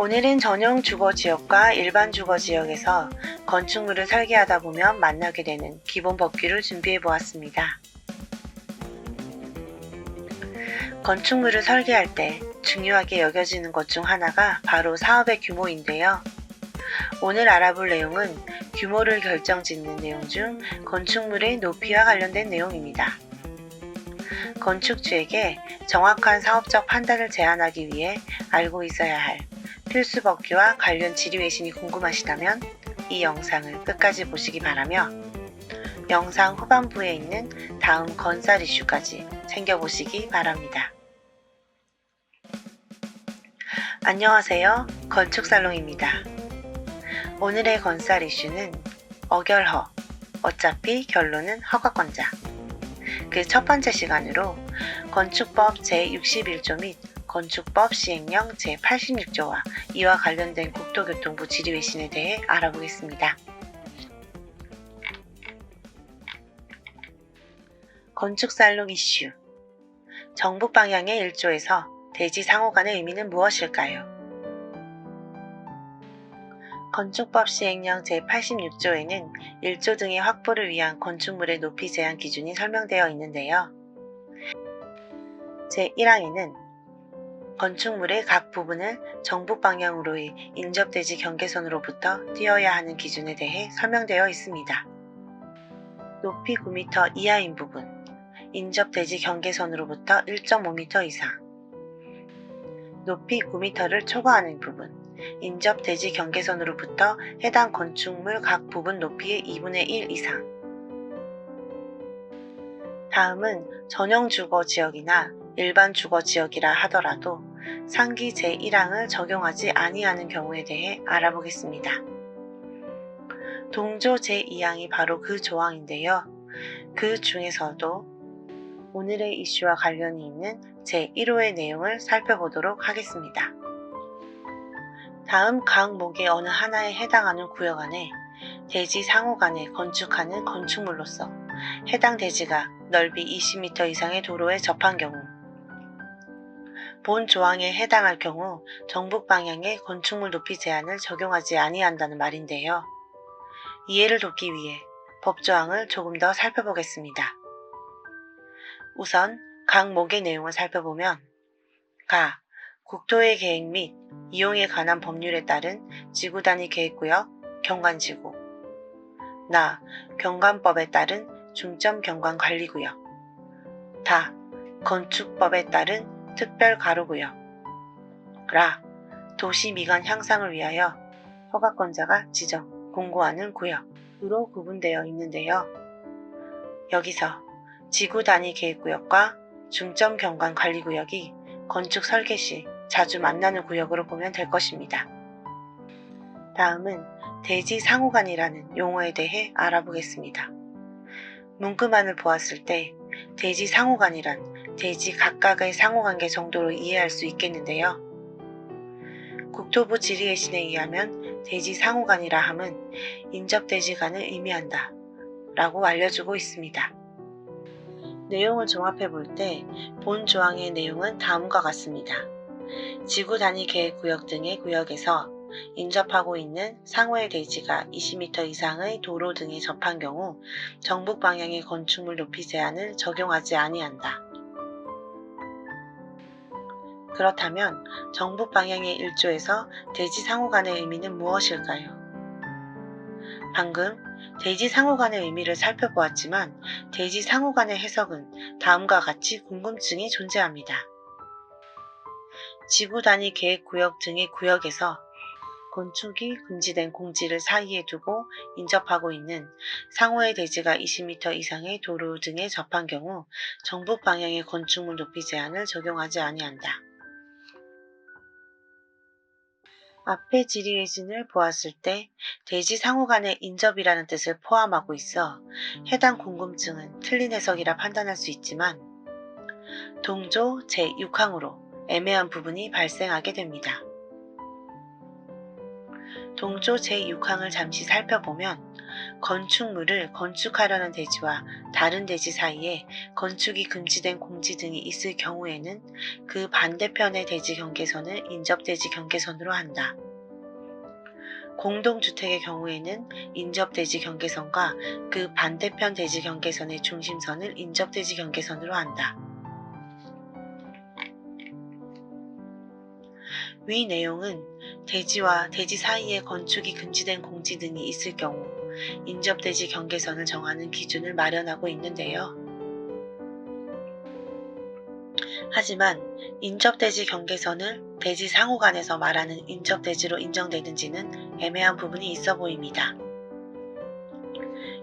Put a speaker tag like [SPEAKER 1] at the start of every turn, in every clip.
[SPEAKER 1] 오늘은 전용 주거 지역과 일반 주거 지역에서 건축물을 설계하다 보면 만나게 되는 기본 법규를 준비해 보았습니다. 건축물을 설계할 때 중요하게 여겨지는 것 중 하나가 바로 사업의 규모인데요. 오늘 알아볼 내용은 규모를 결정 짓는 내용 중 건축물의 높이와 관련된 내용입니다. 건축주에게 정확한 사업적 판단을 제안하기 위해 알고 있어야 할 필수 법규와 관련 지리 외신이 궁금하시다면 이 영상을 끝까지 보시기 바라며 영상 후반부에 있는 다음 건설 이슈까지 챙겨보시기 바랍니다. 안녕하세요. 건축살롱입니다. 오늘의 건설 이슈는 어결허. 어차피 결론은 허가권자. 그 첫 번째 시간으로 건축법 제61조 및 건축법 시행령 제86조와 이와 관련된 국토교통부 지리외신에 대해 알아보겠습니다. 건축살롱 이슈 정북 방향의 1조에서 대지 상호 간의 의미는 무엇일까요? 건축법 시행령 제86조에는 1조 등의 확보를 위한 건축물의 높이 제한 기준이 설명되어 있는데요. 제1항에는 건축물의 각 부분을 정북 방향으로의 인접대지 경계선으로부터 띄어야 하는 기준에 대해 설명되어 있습니다. 높이 9m 이하인 부분, 인접대지 경계선으로부터 1.5m 이상, 높이 9m를 초과하는 부분, 인접 대지 경계선으로부터 해당 건축물 각 부분 높이의 2분의 1 이상. 다음은 전용 주거 지역이나 일반 주거 지역이라 하더라도 상기 제1항을 적용하지 아니하는 경우에 대해 알아보겠습니다. 동조 제2항이 바로 그 조항인데요. 그 중에서도 오늘의 이슈와 관련이 있는 제1호의 내용을 살펴보도록 하겠습니다. 다음 강목의 어느 하나에 해당하는 구역 안에 대지 상호 간에 건축하는 건축물로서 해당 대지가 넓이 20m 이상의 도로에 접한 경우 본 조항에 해당할 경우 정북 방향의 건축물 높이 제한을 적용하지 아니한다는 말인데요. 이해를 돕기 위해 법조항을 조금 더 살펴보겠습니다. 우선 각 목의 내용을 살펴보면 가. 국토의 계획 및 이용에 관한 법률에 따른 지구 단위 계획구역 경관지구 나. 경관법에 따른 중점 경관 관리구역 다. 건축법에 따른 특별 가로구역 라. 도시 미관 향상을 위하여 허가권자가 지정, 공고하는 구역으로 구분되어 있는데요. 여기서 지구 단위 계획구역과 중점 경관 관리 구역이 건축 설계 시 자주 만나는 구역으로 보면 될 것입니다. 다음은 대지 상호간이라는 용어에 대해 알아보겠습니다. 문구만을 보았을 때 대지 상호간이란 대지 각각의 상호관계 정도로 이해할 수 있겠는데요. 국토부 지리의 신에 의하면 대지 상호간이라 함은 인접대지간을 의미한다 라고 알려주고 있습니다. 내용을 종합해 볼 때 본 조항의 내용은 다음과 같습니다. 지구 단위 계획 구역 등의 구역에서 인접하고 있는 상호의 대지가 20m 이상의 도로 등에 접한 경우 정북 방향의 건축물 높이 제한을 적용하지 아니한다. 그렇다면 정북 방향의 1조에서 대지 상호 간의 의미는 무엇일까요? 방금 대지 상호 간의 의미를 살펴보았지만 대지 상호 간의 해석은 다음과 같이 궁금증이 존재합니다. 지구 단위 계획 구역 등의 구역에서 건축이 금지된 공지를 사이에 두고 인접하고 있는 상호의 대지가 20m 이상의 도로 등에 접한 경우 정북 방향의 건축물 높이 제한을 적용하지 아니한다. 앞의 지리의 진을 보았을 때 대지 상호 간의 인접이라는 뜻을 포함하고 있어 해당 궁금증은 틀린 해석이라 판단할 수 있지만 동조 제6항으로 애매한 부분이 발생하게 됩니다. 동조 제6항을 잠시 살펴보면 건축물을 건축하려는 대지와 다른 대지 사이에 건축이 금지된 공지 등이 있을 경우에는 그 반대편의 대지 경계선을 인접대지 경계선으로 한다. 공동주택의 경우에는 인접대지 경계선과 그 반대편 대지 경계선의 중심선을 인접대지 경계선으로 한다. 위 내용은 대지와 대지 사이에 건축이 금지된 공지 등이 있을 경우 인접대지 경계선을 정하는 기준을 마련하고 있는데요. 하지만 인접대지 경계선을 대지 상호 간에서 말하는 인접대지로 인정되는지는 애매한 부분이 있어 보입니다.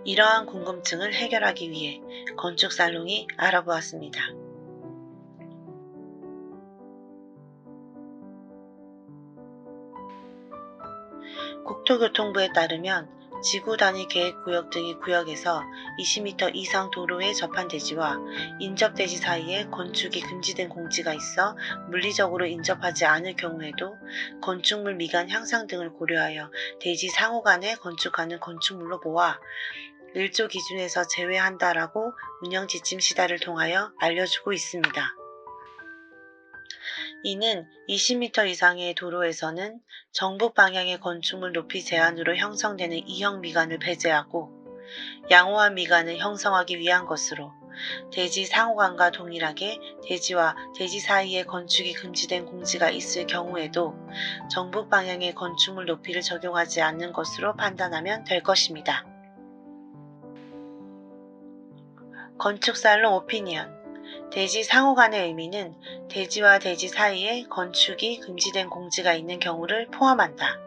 [SPEAKER 1] 이러한 궁금증을 해결하기 위해 건축 살롱이 알아보았습니다. 국토교통부에 따르면 지구 단위 계획 구역 등의 구역에서 20m 이상 도로에 접한 대지와 인접 대지 사이에 건축이 금지된 공지가 있어 물리적으로 인접하지 않을 경우에도 건축물 미관 향상 등을 고려하여 대지 상호 간에 건축하는 건축물로 보아 1조 기준에서 제외한다라고 운영 지침 시다를 통하여 알려주고 있습니다. 이는 20m 이상의 도로에서는 정북 방향의 건축물 높이 제한으로 형성되는 이형 미관을 배제하고 양호한 미관을 형성하기 위한 것으로 대지 상호간과 동일하게 대지와 대지 사이에 건축이 금지된 공지가 있을 경우에도 정북 방향의 건축물 높이를 적용하지 않는 것으로 판단하면 될 것입니다. 건축살롱 오피니언 대지 상호 간의 의미는 대지와 대지 사이에 건축이 금지된 공지가 있는 경우를 포함한다.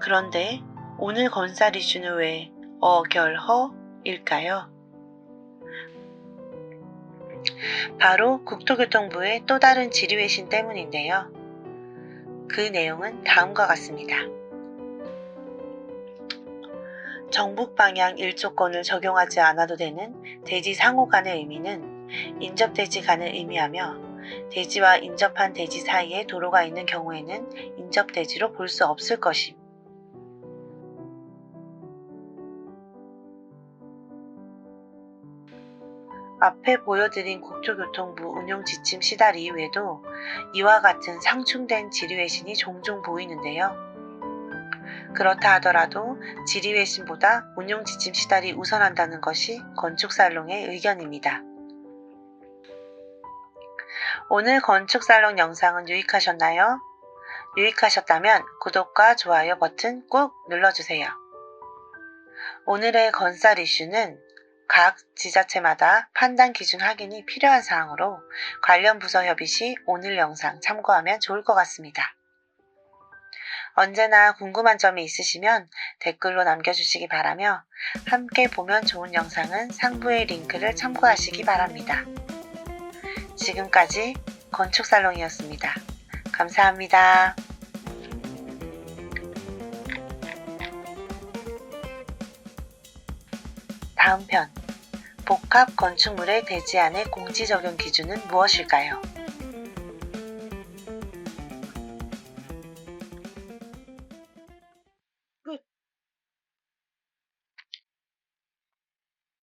[SPEAKER 1] 그런데 오늘 건설 이슈는 왜 어결허일까요? 바로 국토교통부의 또 다른 지리외신 때문인데요. 그 내용은 다음과 같습니다. 정북 방향 1조건을 적용하지 않아도 되는 대지 상호 간의 의미는 인접 대지 간을 의미하며 대지와 인접한 대지 사이에 도로가 있는 경우에는 인접 대지로 볼 수 없을 것임. 앞에 보여드린 국토교통부 운용 지침 시달 이후에도 이와 같은 상충된 지리외신이 종종 보이는데요. 그렇다 하더라도 지리외신보다 운용 지침 시달이 우선한다는 것이 건축살롱의 의견입니다. 오늘 건축살롱 영상은 유익하셨나요? 유익하셨다면 구독과 좋아요 버튼 꾹 눌러주세요. 오늘의 건설 이슈는 각 지자체마다 판단 기준 확인이 필요한 사항으로 관련 부서 협의 시 오늘 영상 참고하면 좋을 것 같습니다. 언제나 궁금한 점이 있으시면 댓글로 남겨주시기 바라며 함께 보면 좋은 영상은 상부의 링크를 참고하시기 바랍니다. 지금까지 건축살롱이었습니다. 감사합니다. 다음 편 복합 건축물의 대지 안의 공지 적용 기준은 무엇일까요?